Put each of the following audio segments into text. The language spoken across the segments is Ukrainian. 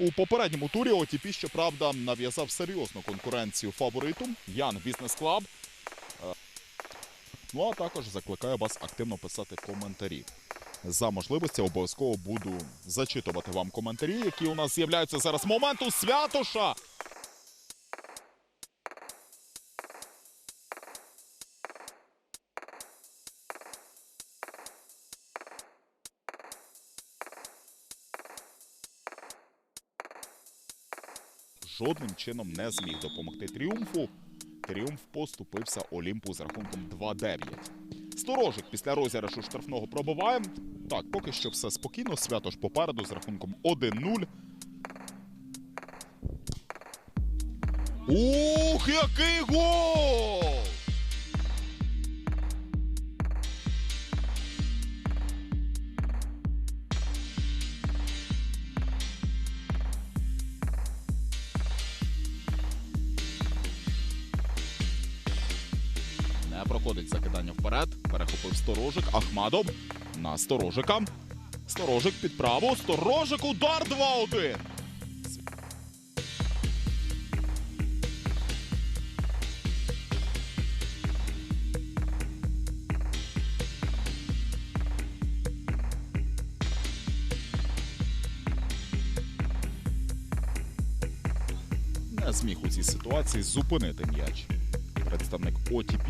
У попередньому турі ОТП, щоправда, нав'язав серйозну конкуренцію фавориту Ян Бізнес Клаб. Е, Ну а також закликаю вас активно писати коментарі. За можливості обов'язково буду зачитувати вам коментарі, які у нас з'являються зараз. Моменту святоша. Жодним чином не зміг допомогти тріумфу. Тріумф поступився Олімпу з рахунком 2-9. Сторожик після розіграшу штрафного пробиває. Так, поки що все спокійно. Свято ж попереду з рахунком 1-0. Ух, який гол! Проходить закидання вперед. Перехопив сторожик. Ахмадов на сторожика. Сторожик під праву. Сторожик удар 2-1. Не зміг у цій ситуації зупинити м'яч. Представник ОТП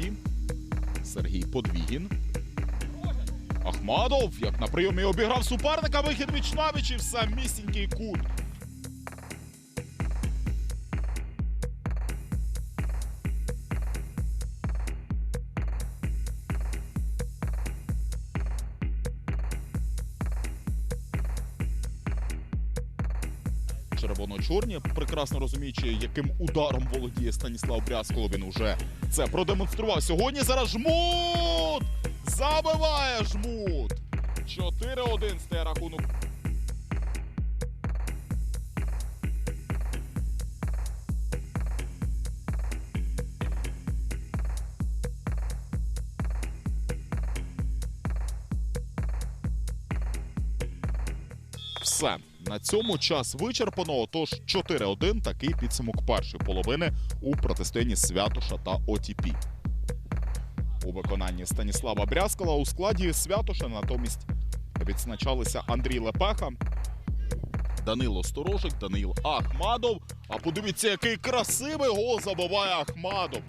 Сергій Подвігін. Ахмадов, як на прийомі обіграв суперника, вихід від і самісінький кут. Червоно-чорні, прекрасно розуміючи, яким ударом володіє Станіслав Брязкало, він уже це продемонстрував сьогодні. Зараз жмут! Забиває жмут! 4-1 стає рахунок. Все. На цьому час вичерпано. Отож 4-1 такий підсумок першої половини у протистоянні Святоша та ОТП. У виконанні Станіслава Брязкала у складі Святоша натомість відзначалися Андрій Лепеха, Данило Сторожик, Данил Ахмадов. А подивіться, який красивий гол забиває Ахмадов.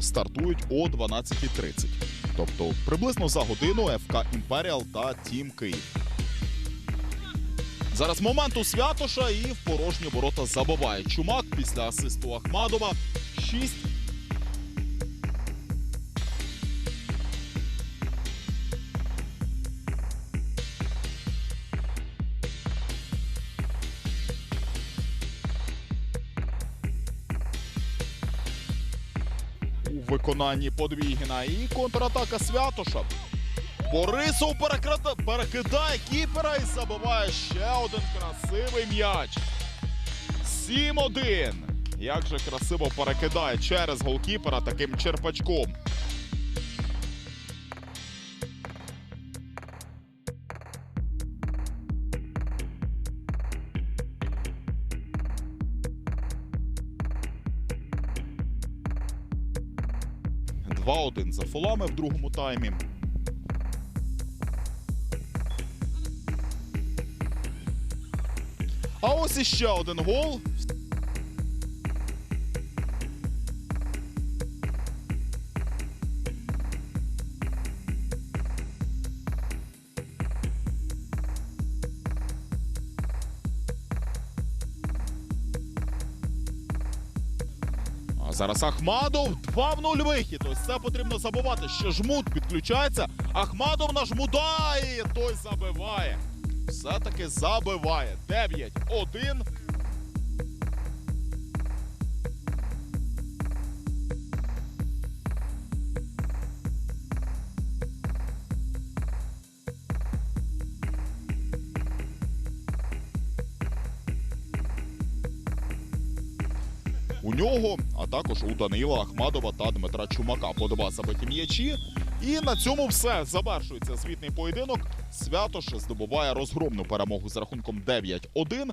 Стартують о 12.30. Тобто приблизно за годину ФК Імперіал та Тім Київ. Зараз момент у Святоша і в порожні ворота забиває Чумак після асисту Ахмадова. 6 виконанні Подвігіна і контратака Святоша. Борисов перекрата... перекидає кіпера і забиває ще один красивий м'яч. 7-1. Як же красиво перекидає через голкіпера таким черпачком. Два-один за фолами в другому таймі. А ось іще один гол. Зараз Ахмадов 2-0 вихід. Ось це потрібно забувати. Ще жмут підключається. Ахмадов на жмуда той забиває. Все-таки забиває. 9-1. У нього, а також у Данила Ахмадова та Дмитра Чумака. По два забиті м'ячі. І на цьому все завершується звітний поєдинок. Святош здобуває розгромну перемогу з рахунком 9-1.